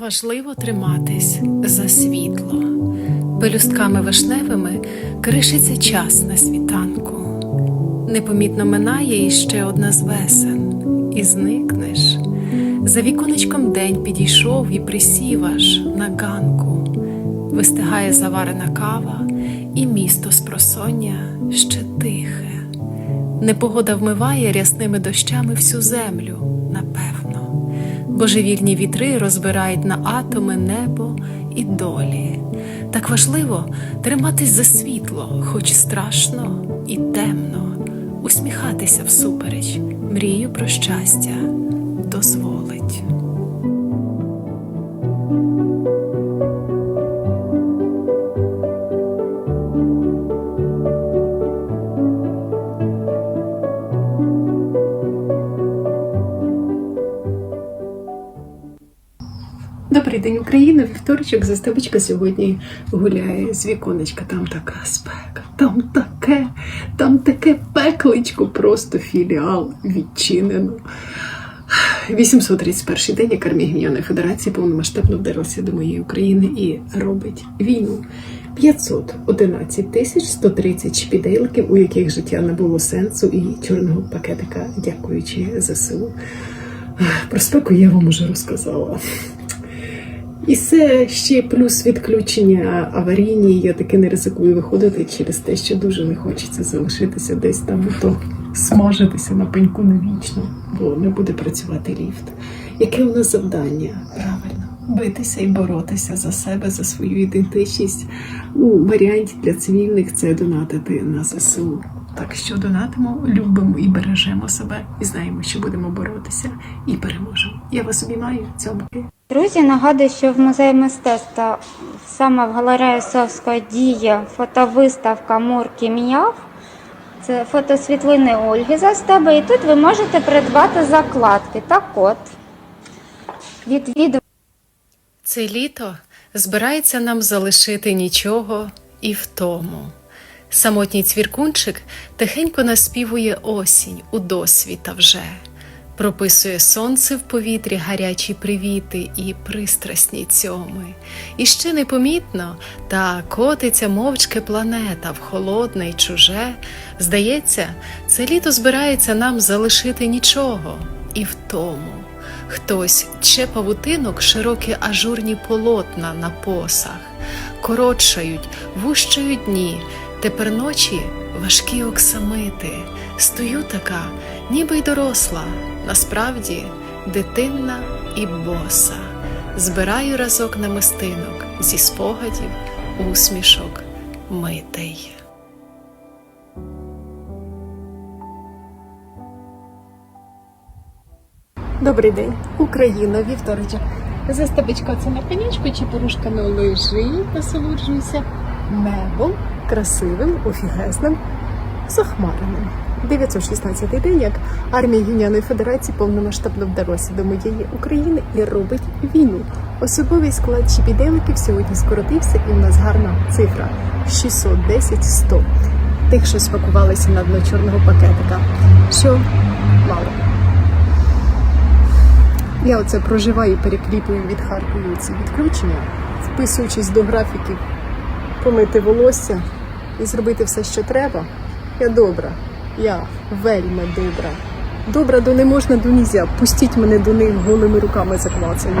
Важливо триматись за світло. Пелюстками вишневими кришиться час на світанку. Непомітно минає іще одна з весен, і зникнеш. За віконечком день підійшов і присів аж на ганку. Вистигає заварена кава, і місто з просоння ще тихе. Непогода вмиває рясними дощами всю землю, напевно. Божевільні вітри розбирають на атоми небо і долі. Так важливо триматись за світло, хоч страшно і темно, усміхатися всупереч, мрію про щастя дозволить. Добрий день, Україна. Вівторочок застебочка сьогодні гуляє з віконечка. Там така спека, там таке, там таке пекличко, просто філіал відчинено. 831 день, як армія Гнівної Федерації повномасштабно вдарилася до моєї України і робить війну. 511 тисяч 130 шпідейликів, у яких життя не було сенсу, і чорного пакетика, дякуючи ЗСУ. Про спеку я вам уже розказала. І це ще плюс відключення аварійні. Я таки не ризикую виходити через те, що дуже не хочеться залишитися десь там, то смажитися на пеньку навічно, бо не буде працювати ліфт. Яке у нас завдання? Правильно, битися і боротися за себе, за свою ідентичність. У варіанті для цивільних це донатити на ЗСУ. Так що донатимо, любимо і бережемо себе, і знаємо, що будемо боротися і переможемо. Я вас обіймаю цьому. Друзі, нагадую, що в музеї мистецтва саме в галереї Совського діє фотовиставка Мурки М'яв. Це фотосвітлини Ольги Застеби. І тут ви можете придбати закладки. Так от, відвідувати. Це літо збирається нам залишити нічого і втому. Самотній цвіркунчик тихенько наспівує осінь у досвіта вже, прописує сонце в повітрі гарячі привіти і пристрасні цьоми. І ще непомітно та котиться мовчки планета в холодне й чуже. Здається, це літо збирається нам залишити нічого і втому. Хтось че павутинок широкі ажурні полотна на посах, коротшають, вущають дні, тепер ночі важкі оксамити. Стою така, ніби й доросла, насправді дитинна і боса. Збираю разок намистинок зі спогадів, усмішок, митей. Добрий день, Україна, вівторочок. Застебечка це на конячку чи порушками лежить, насолоджуюся небом красивим, офігезним, захмареним. 916 день, як армія Юніаної Федерації повномасштабно вдалося до моєї України і робить війну. Особовий склад щепіделиків сьогодні скоротився, і в нас гарна цифра 610-100. Тих, що спакувалися на дно чорного пакетика. Що мало. Я оце проживаю, перекліпую від Харкова ці відключення, вписуючись до графіків, помити волосся і зробити все, що треба. Я добра, я вельми добра. Добра до не можна, до нізя. Пустіть мене до них голими руками заклацаю.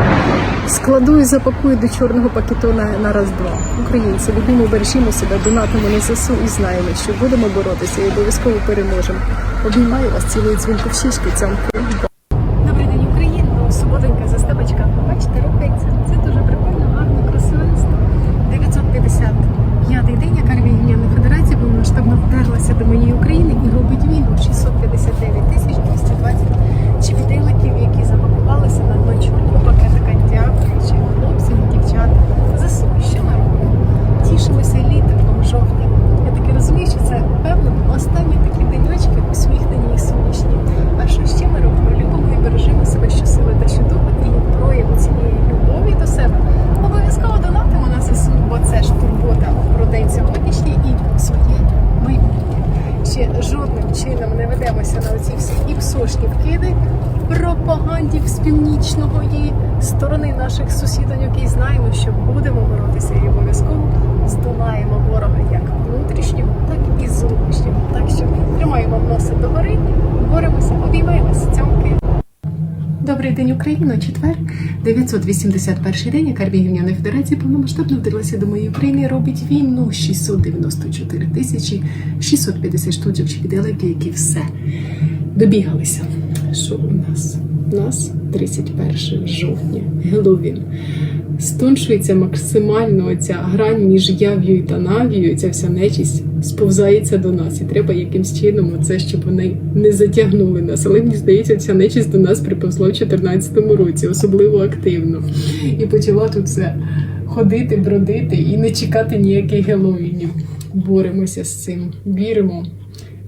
Складу і запакую до чорного пакетона на раз-два. Українці, любимо, бережімо себе, донатимо на ЗСУ і знаємо, що будемо боротися і обов'язково переможемо. Обіймаю вас цілий дзвінку в шишки, цямку. Добрий день, Україна. Ну, Суботенька застебочка. Бачите, рухається. Це дуже прикольно, гарно, красивенство. 955 день, як армія Гнівної Федерації повномасштабно вдерлася до моєї України і робить війну. 659 тисяч 220 чіпітиликів, які запакувалися на дно чорного пакетика. Дякуючи хлопцям, дівчатам. ЗСУ. Що ми робимо? Тішимося літом, жовтні. Я таки розумію, що це певно останні такі денечки усміхнені і сонячні. А що ще ми робимо? Північної сторони наших сусідоньок і знаємо, що будемо боротися і обов'язково здолаємо ворога як внутрішнього, так і зовнішнього. Так що тримаємо носи догори, боремося, обіймаємося цьомки. Добрий день, Україно! Четвер, 981 день, як армія Гімняної Федерації повномасштабно вдалася до моєї України. Робить війну 694 тисячі 650 штучок чи які все добігалися. Що у нас? Нас 31 жовтня, Геловін. Стоншується максимально ця грань між яв'ю та навією, ця вся нечість сповзається до нас. І треба якимсь чином оце, щоб вони не затягнули нас. Але мені здається, ця нечість до нас приповзла в 2014 році, особливо активно. І почала тут все ходити, бродити і не чекати ніяких геловінів. Боремося з цим, віримо.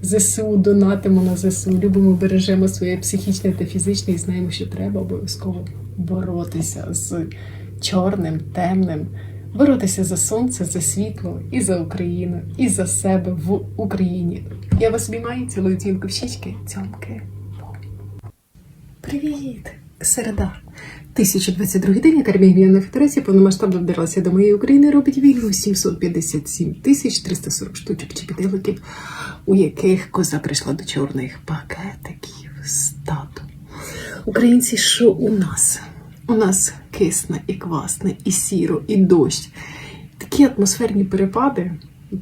ЗСУ донатимо на ЗСУ, любимо, бережемо своє психічне та фізичне і знаємо, що треба обов'язково боротися з чорним, темним, боротися за сонце, за світло і за Україну, і за себе в Україні. Я вас обіймаю, цілую дзвінку в щічки, цьомки. Привіт! Середа. 1022 день, Гвіяної Федерації повномасштабно вдерлася до моєї України, робить війну 757 тисяч 340 штучок чи піделиків, у яких коза прийшла до чорних пакетиків стату. Українці, що у нас? У нас кисне і квасне, і сіро, і дощ. Такі атмосферні перепади.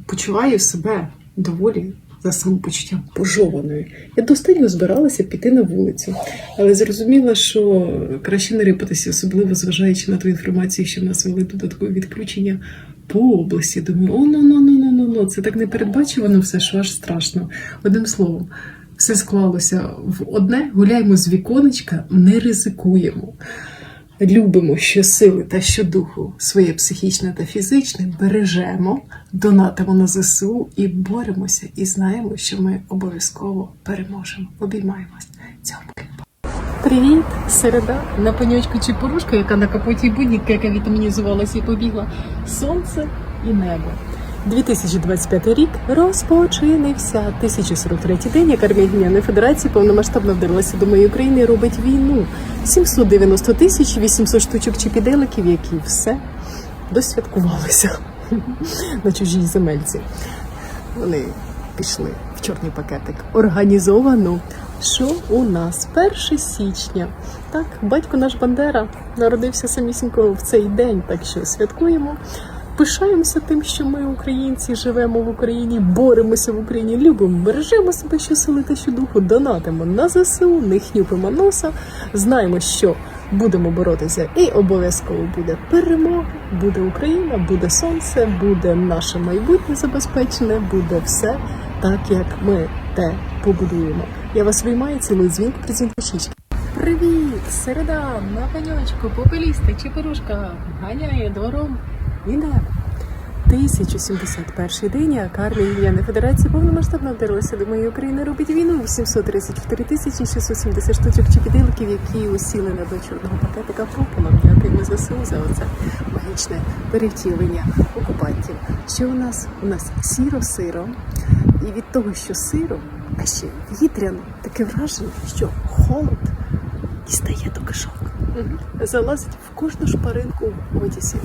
Почуваю себе доволі за самопочуттям пожованою. Я достатньо збиралася піти на вулицю, але зрозуміла, що краще не рипатися, особливо зважаючи на ту інформацію, що в нас вели додаткові відключення по області. Думаю, о, ну, ну, ну, ну, ну, ну, це так непередбачувано все, що аж страшно. Одним словом, все склалося в одне, гуляємо з віконечка, не ризикуємо. Любимо щосили та щодуху своє психічне та фізичне, бережемо, донатимо на ЗСУ і боремося, і знаємо, що ми обов'язково переможемо. Обіймаємось. Цьомки. Привіт! Середа на паньочку Чепурушка, яка на капоті будніка, яка вітамінізувалася і побігла. Сонце і небо. 2025 рік розпочинився. 1043 день, як армія Гімняної Федерації повномасштабно вдерлася до моєї України робить війну. 790 тисяч 800 штучок чи піделиків, які все досвяткувалися на чужій земельці. Вони пішли в чорний пакетик. Організовано. Що у нас? 1 січня. Так, батько наш Бандера народився самісінько в цей день, так що святкуємо. Пишаємося тим, що ми, українці, живемо в Україні, боремося в Україні, любимо, бережемо себе щосили та щодуху, донатимо на ЗСУ, не хнюпимо носа, знаємо, що будемо боротися, і обов'язково буде перемога, буде Україна, буде сонце, буде наше майбутнє забезпечене, буде все так, як ми те побудуємо. Я вас виймаю, цілую дзвінку при дзвінку. Привіт! Середа, на конячку, попелісти, чепирушка, ганяє двором і небо. 1071 день, як армія Гімняної Федерації повномасштабно вдалося до моєї України робить війну 834 тисячі 670 штучок чи підилків, які усіли на до чорного пакетика пропоном. Дякуємо ЗСУ за оце магічне перевтілення окупантів. Що у нас? У нас сіро-сиро, і від того, що сиро, а ще вітряно, таке враження, що холод дістає до кишок. Залазить в кожну шпаринку в одязі.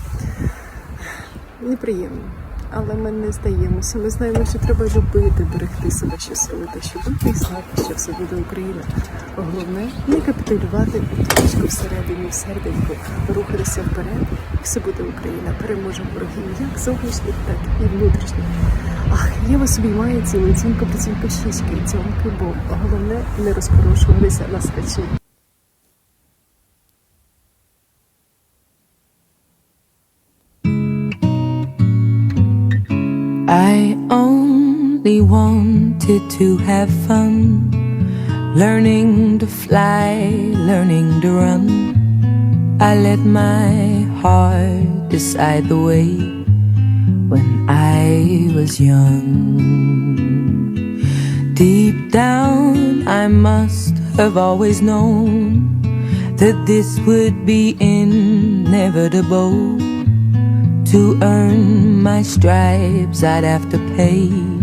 Неприємно. Але ми не здаємося. Ми знаємо, що треба любити, берегти себе щосили та щодухи і знати, що все буде Україна. Головне не капітулювати точку всередині, в серденьку, рухатися вперед. І все буде Україна. Переможемо ворогів як зовнішніх, так і внутрішніх. Ах, я вас обіймаю цілу цінку щічки і цьомки, бо головне не розпорошуватися на скачі. I only wanted to have fun, learning to fly, learning to run. I let my heart decide the way when I was young. Deep down, I must have always known that this would be inevitable. To earn my stripes, I'd have to pay